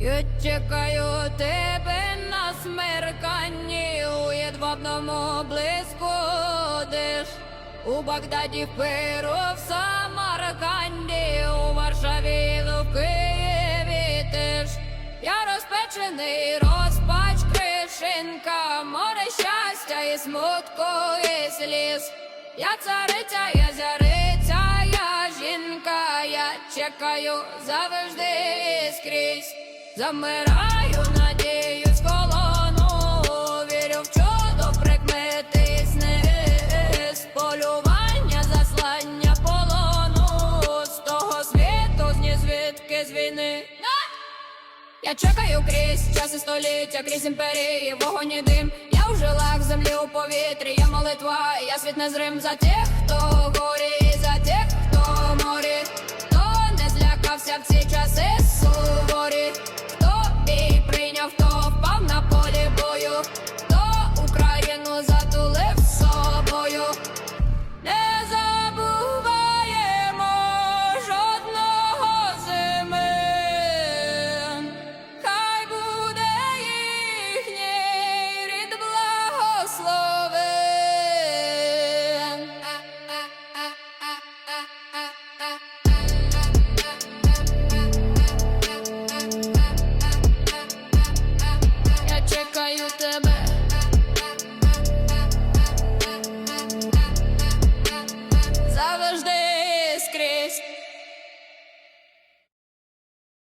Я чекаю тебе на смерканні у єдвабному блиску диш. У Багдаді, в Пиру, в Самарканді, у Варшаві, ну, в Києві теж. Я розпечений, розпач, кришинка, море щастя і смутку, і сліз. Я цариця, я зяриця, я жінка, я чекаю завжди. Замираю, надіюсь, колону, вірю в чудо, прикмети сни, з полювання, заслання полону, з того світу, з звідки з війни. Я чекаю крізь часи століття, крізь імперії, вогонь і дим. Я в жилах землі у повітрі, я молитва, я світ не зрим за тих, хто горі, за тих, хто морі, хто не злякався в ці часи.